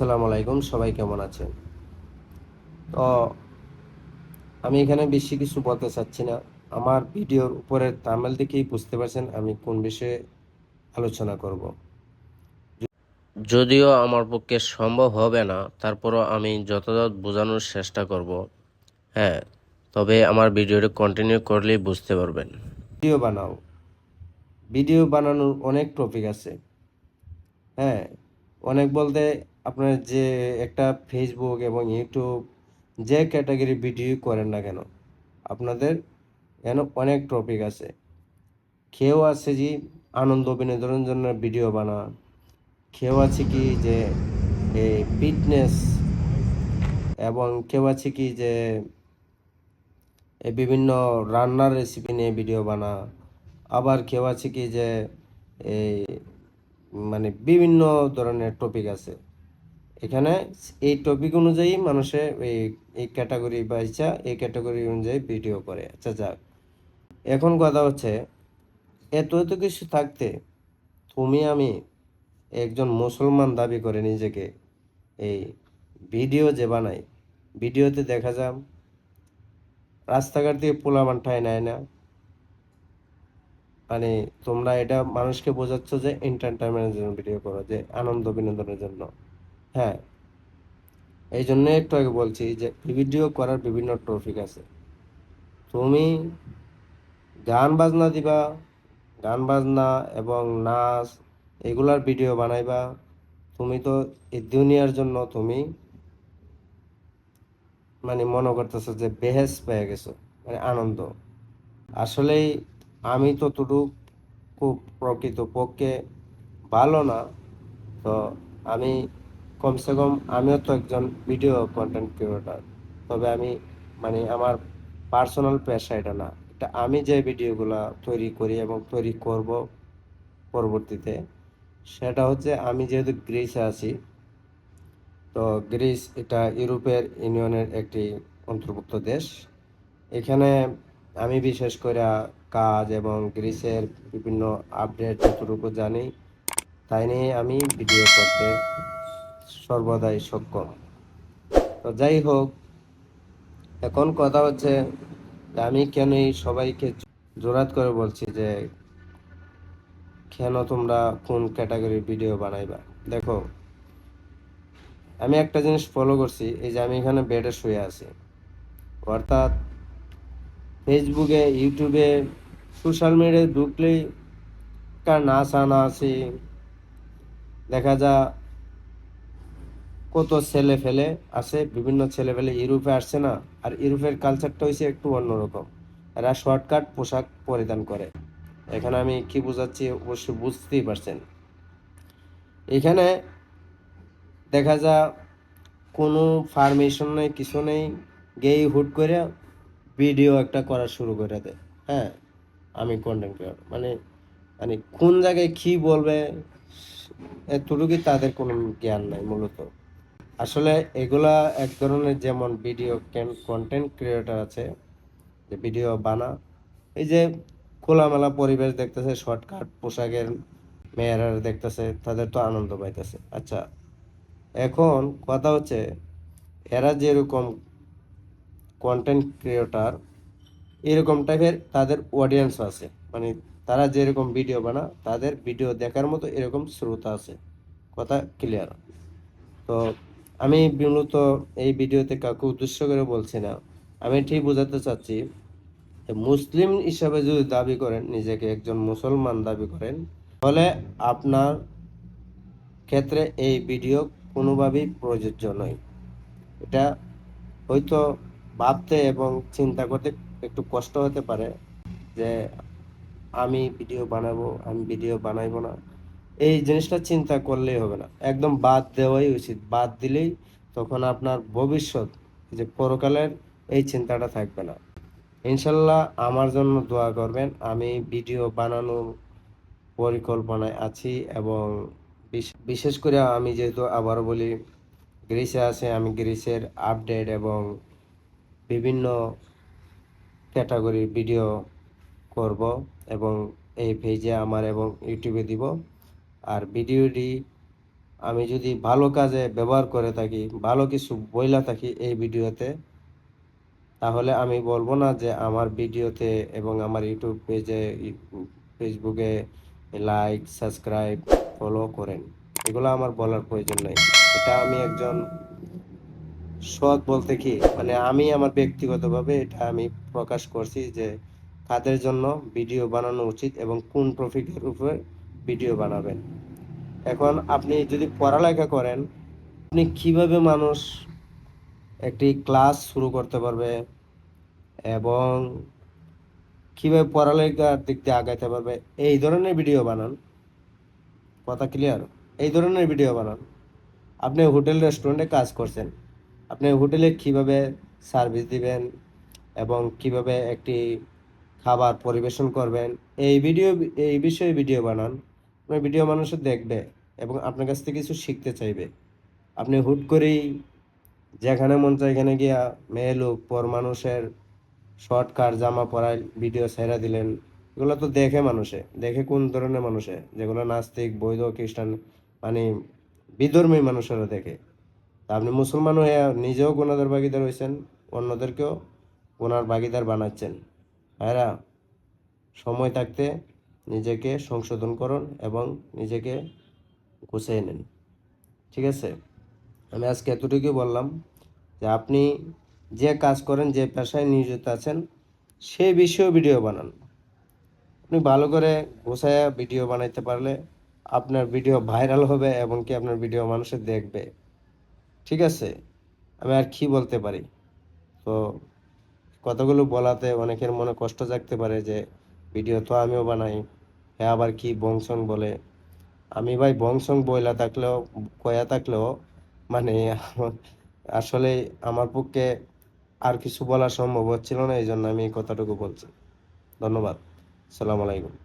আসসালামু আলাইকুম সবাই কেমন আছেন? তো আমি এখানে বেশি কিছু বলতে চাচ্ছি না। আমার ভিডিওর উপরের তামিল দেখেই বুঝতে পারছেন আমি কোন বিষয়ে আলোচনা করব। যদিও আমার পক্ষে সম্ভব হবে না তারপরও আমি যথাযথ বোঝানোর চেষ্টা করব। হ্যাঁ তবে আমার ভিডিওটি কন্টিনিউ করলেই বুঝতে পারবেন। ভিডিও বানাও। ভিডিও বানানোর অনেক টপিক আছে। হ্যাঁ অনেক বলতে আপনার যে একটা ফেসবুক এবং ইউটিউব যে ক্যাটাগরি ভিডিও করেন না কেন, আপনাদের এখানে অনেক টপিক আছে। কেউ আছে যে আনন্দ বিনোদনের জন্য ভিডিও বানা কেউ আছে কি যে এই ফিটনেস এবং কেউ আছে কি যে বিভিন্ন রান্নার রেসিপি নিয়ে ভিডিও বানা আবার কেউ আছে কি যে এই মানে বিভিন্ন ধরনের টপিক আছে। এখানে এই টপিক অনুযায়ী মানুষে এই এই ক্যাটাগরি বা ইচ্ছা, এই ক্যাটাগরি অনুযায়ী ভিডিও করে। আচ্ছা যাক। এখন কথা হচ্ছে, এত এত কিছু থাকতে তুমি, আমি একজন মুসলমান দাবি করে নিজেকে, এই ভিডিও যে বানাই ভিডিওতে দেখা যাম, রাস্তাঘাট দিয়ে পোলামান ঠায় নেয় না। মানে তোমরা এটা মানুষকে বোঝাচ্ছ যে এন্টারটেনমেন্টের জন্য ভিডিও করো, যে আনন্দ বিনোদনের জন্য। হ্যাঁ। এই জন্য একটু আগে বলছি যে ভিডিও করার বিভিন্ন টপিক আছে। তুমি গান বাজনা দিবা, গান বাজনা এবং নাচ এগুলার ভিডিও বানাইবা। তুমি তো এই দুনিয়ার জন্য তুমি মানে মনে করতেছো যে বেহেস পেয়ে গেছো মানে আনন্দ। আসলেই আমি তো ততটুকু খুব প্রকৃত পক্ষে ভালো না। তো আমি কমসে কম আমিও তো একজন ভিডিও কন্টেন্ট ক্রিয়েটর তবে আমি মানে আমার পার্সোনাল পেশা এটা না। এটা আমি যে ভিডিওগুলো তৈরি করি এবং তৈরি করব পরবর্তীতে, সেটা হচ্ছে আমি যেহেতু গ্রিসে আছি, তো গ্রিস এটা ইউরোপের ইউনিয়নের একটি অন্তর্ভুক্ত দেশ। এখানে আমি বিশেষ করে কাজ এবং গ্রিসের বিভিন্ন আপডেট যতটুকু জানি, তাই নিয়ে আমি ভিডিও করতে সর্বদাই সক্ষম তো যাই হোক, এখন কথা হচ্ছে আমি কেন সবাইকে জোরাত করে বলছি যে কেন তোমরা কোন ক্যাটাগরির ভিডিও বানাইবা। দেখো, আমি একটা জিনিস ফলো করছি, এই যে আমি এখানে বেডে শুয়ে আছি। অর্থাৎ ফেসবুকে ইউটিউবে সোশ্যাল মিডিয়ায় ঢুকলেই কার নাচ আনা আছে, দেখা যা কত ছেলে ফেলে আছে, বিভিন্ন ছেলে ফেলে ইউরোপে আসছে না, আর ইউরোপের কালচারটা হয়েছে একটু অন্যরকম। এরা শর্টকাট পোশাক পরিধান করে। এখানে আমি কি বোঝাচ্ছি অবশ্যই বুঝতেই পারছেন। এখানে দেখা যা, কোনো ফার্মেশন নেই, কিছু নেই, গেই হুট করে ভিডিও একটা করা শুরু করে দেয়। হ্যাঁ আমি কন্টেন্ট ক্রিয়েটর মানে মানে কোন জায়গায় কি বলবে, এতটুকুই তাদের কোনো জ্ঞান নাই মূলত। আসলে এগুলা এক ধরনের যেমন ভিডিও কন্টেন্ট ক্রিয়েটর আছে, যে ভিডিও বানা, এই যে খোলামেলা পরিবেশ দেখতেছে শর্টকাট পোশাকের মেয়েরা দেখতেছে, তাদের তো আনন্দ পাইতেছে। আচ্ছা এখন কথা হচ্ছে, এরা যেরকম কন্টেন্ট ক্রিয়েটার এরকম টাইপের তাদের অডিয়েন্স আছে। মানে তারা যেরকম ভিডিও বানা, তাদের ভিডিও দেখার মতো এরকম শ্রোতা আছে। কথা ক্লিয়ার তো আমি মূলত এই ভিডিওতে কাউকে উদ্দেশ্য করে বলছি না। আমি ঠিক বোঝাতে চাচ্ছি মুসলিম হিসাবে যদি দাবি করেন, নিজেকে একজন মুসলমান দাবি করেন, তাহলে আপনার ক্ষেত্রে এই ভিডিও কোনোভাবেই প্রযোজ্য নয়। এটা হয়তো ভাবতে এবং চিন্তা করতে একটু কষ্ট হতে পারে যে আমি ভিডিও বানাবো, আমি ভিডিও বানাইবো না। এই জিনিসটা চিন্তা করলেই হবে না। একদম বাদ দেওয়াই উচিত। বাদ দিলেই তখন আপনার ভবিষ্যৎ যে পরকালের এই চিন্তাটা থাকবে না। ইনশাল্লাহ আমার জন্য দোয়া করবেন। আমি ভিডিও বানানোর পরিকল্পনায় আছি এবং বিশ- বিশেষ করে আমি যেহেতু আবার বলি, গ্রিসে আছে, আমি গ্রিসের আপডেট এবং বিভিন্ন ক্যাটাগরির ভিডিও করব এবং এই পেজে আমার এবং ইউটিউবে দিব। আর ভিডিওটি আমি যদি ভালো কাজে ব্যবহার করে থাকি, ভালো কিছু বইলা থাকি এই ভিডিওতে, তাহলে আমি বলব না যে আমার ভিডিওতে এবং আমার ইউটিউব পেজে, ফেসবুকে লাইক, সাবস্ক্রাইব, ফলো করেন। এগুলো আমার বলার প্রয়োজন নেই। এটা আমি একজন সৎ বলতে কি? মানে আমি আমার ব্যক্তিগতভাবে এটা আমি প্রকাশ করছি যে কাদের জন্য ভিডিও বানানো উচিত এবং কোন টপিকের উপরে ভিডিও বানাবেন। এখন আপনি যদি পড়ালেখা করেন, আপনি কীভাবে মানুষ একটি ক্লাস শুরু করতে পারবে এবং কীভাবে পড়ালেখার দিক দিয়ে আগাইতে পারবে, এই ধরনের ভিডিও বানান। কথা ক্লিয়ার এই ধরনের ভিডিও বানান। আপনি হোটেল রেস্টুরেন্টে কাজ করছেন। আপনি হোটেলে কীভাবে সার্ভিস দিবেন এবং কীভাবে একটি খাবার পরিবেশন করবেন, এই ভিডিও, এই বিষয়ে ভিডিও বানান। আপনার ভিডিও মানুষ দেখবে এবং আপনার কাছ থেকে কিছু শিখতে চাইবে। আপনি হুট করেই যেখানে মন চায় এখানে গিয়া মেয়ে লোক পর মানুষের শর্ট শর্টকাট জামা পরায় ভিডিও ছেড়ে দিলেন, এগুলো তো দেখে মানুষে, দেখে কোন ধরনের মানুষে? যেগুলো নাস্তিক, বৈধ, খ্রিস্টান মানে বিধর্মী মানুষেরা দেখে। তা আপনি মুসলমান হয়ে নিজেও গুণাদের ভাগিদার হয়েছেন অন্যদেরকেও গুনার ভাগিদার বানাচ্ছেন। ভাইরা সময় থাকতে নিজেকে সংশোধন করুন এবং নিজেকে গুছিয়ে নিন। ঠিক আছে? আমি আজকে এতটুকুই বললাম যে আপনি যে কাজ করেন, যে পেশায় নিয়োজিত আছেন সেই বিষয়েও ভিডিও বানান। আপনি ভালো করে গোছায়া ভিডিও বানাইতে পারলে আপনার ভিডিও ভাইরাল হবে এবং কি আপনার ভিডিও মানুষে দেখবে। ঠিক আছে? আমি আর কি বলতে পারি? তো কথাগুলো বলাতে অনেকের মনে কষ্ট জাগতে পারে যে, ভিডিও তো আমিও বানাই। হ্যাঁ আবার কি বংশং বলে? আমি ভাই বংশং বইলা থাকলেও, কয়া থাকলেও মানে আসলে আমার পক্ষে আর কিছু বলা সম্ভব হচ্ছিল না এই জন্য আমি কথাটুকু বলছি। ধন্যবাদ। সালাম আলাইকুম।